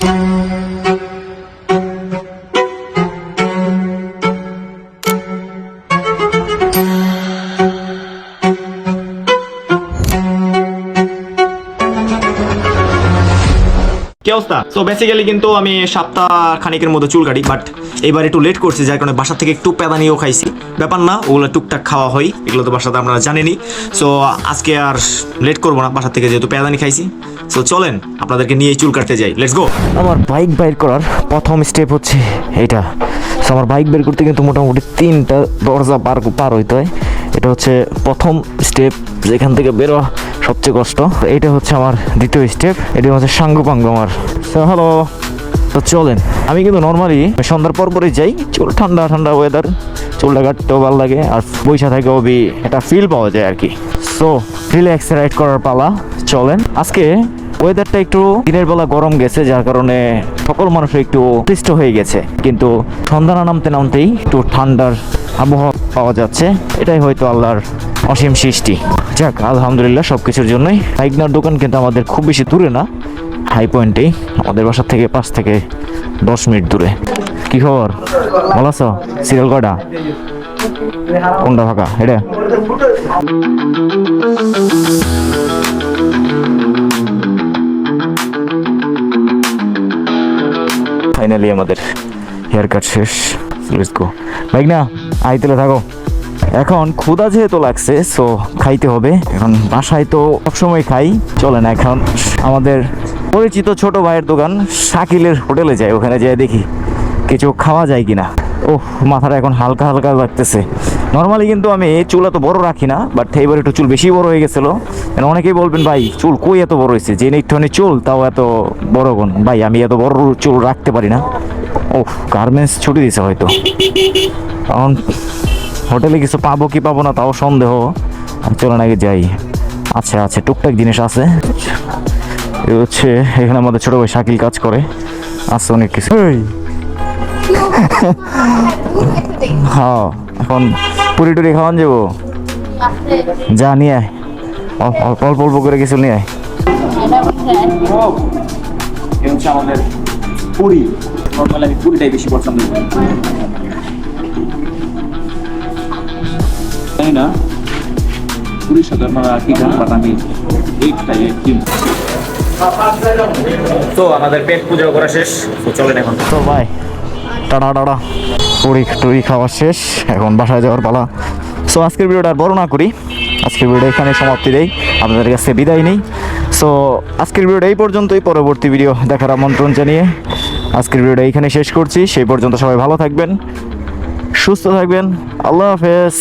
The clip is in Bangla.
Thank you. কি অবস্থা? তো বেসিক্যালি কিন্তু আমি সপ্তাহ খানিকের মতো চুল কাটি বাট এবার একটু লেট করছি, যার কারণে বাসা থেকে একটু পেদা নিয়েও খাইছি। ব্যাপার না, ওগুলো টুকটাক খাওয়া হয়, এগুলো তো বাসাতে আপনারা জানেনই। সো আজকে আর লেট করব না, বাসা থেকে যেহেতু পেদানি খাইছি। সো চলেন, আপনাদেরকে নিয়ে চুল কাটতে যাই। লেটস গো আমার বাইক বাইর করার প্রথম স্টেপ হচ্ছে এটা আমার বাইক বের করতে কিন্তু মোটামুটি তিনটা দরজা পার পার হইতে হয়। এটা হচ্ছে প্রথম স্টেপ যেখান থেকে বেরোয়া। সবচেয়ে কষ্ট। এটা হচ্ছে আমার দ্বিতীয় স্টেপ এটা হচ্ছে সাঙ্গুপাঙ্গ আমার। হ্যালো তো চলেন। আমি কিন্তু নর্মালি সন্ধ্যার পর পরই যাই, চুল ঠান্ডা ঠান্ডা ওয়েদার চুলটা কাটতেও ভালো লাগে, আর বৈশা থেকে অবি একটা ফিল পাওয়া যায় আর কি। সো রিল্যাক্স রাইড করার পালা, চলেন। আজকে ওয়েদারটা একটু দিনের বেলা গরম গেছে, যার কারণে সকল মানুষ একটু ক্লিষ্ট হয়ে গেছে। কিন্তু সন্ধ্যা না নামতে নামতেই একটু ঠান্ডার আবহাওয়া পাওয়া যাচ্ছে, এটাই হয়তো আল্লাহর অসীম সৃষ্টি। যাক, আলহামদুলিল্লাহ সব কিছুর জন্যই। বাইকনার দোকান কিন্তু আমাদের খুব বেশি দূরে না। হাই পয়েন্টেই আমাদের বাসার থেকে পাঁচ থেকে দশ মিনিট দূরে। কি খবর? ভালো আছো? সিরিয়াল কয়টা? কোনটা ফাঁকা? এটা? ফাইনালি আমাদের হেয়ার কাট শেষ। লেটস গো বাইক না আইতেলে থাকো। এখন ক্ষুদা যেহেতু লাগছে সো খাইতে হবে। এখন বাসায় তো সবসময় খাই, চলে না এখন। আমাদের পরিচিত ছোট ভাইয়ের দোকান শাকিলের হোটেলে যাই, ওখানে যাই দেখি কিছু খাওয়া যায় কিনা। ওহ, মাথাটা এখন হালকা হালকা লাগতেছে। নর্মালি কিন্তু আমি চুল এত বড় রাখি না বাট এইবার একটু চুল বেশি বড় হয়ে গেছিল। And অনেকেই বলবেন, ভাই, চুল কই এত বড় হয়েছে? যে একটুখানি চুল, তাও এত বড় কোন ভাই, আমি এত বড় চুল রাখতে পারি না। ও গার্মেন্টস ছুটি দিছে হয়তো। এখন হোটেলে কিছু পাবো কি পাবো না তাও সন্দেহ। চলে নাকি যাই। আচ্ছা আচ্ছা টুকটাক জিনিস আছে। এ হচ্ছে এখানে আমাদের ছোট ভাই শাকিল কাজ করে। আছে অনেক কিছু। এই, হ্যাঁ এখন পুরি টুরি খাওয়ান যাব? যা নিয়ে আয়। অল্প অল্প অল্প অল্প করে কিছু নিয়ে আয়। আমাদের পুরি। নর্মালি আমি পুরিটাই বেশি পছন্দ করি। জানি না সাথে আপনারা কি খান বাট আমি একটি তো আমাদের পেট পূজা করা শেষ তো চলেন এখন। তো ভাই টাটা টাটা। পুরি টুরি খাওয়া শেষ এখন বাসায় যাওয়ার পালা। সো আজকের ভিডিওটা আর বড় না করি। আজকের ভিডিও এখানে সমাপ্তি দেই আপনাদের কাছে বিদায় নেই। সো আজকের ভিডিওটা এই পর্যন্তই পরবর্তী ভিডিও দেখার আমন্ত্রণ জানিয়ে আজকের ভিডিওটা এইখানে শেষ করছি। সেই পর্যন্ত সবাই ভালো থাকবেন সুস্থ থাকবেন। আল্লাহ হাফেজ।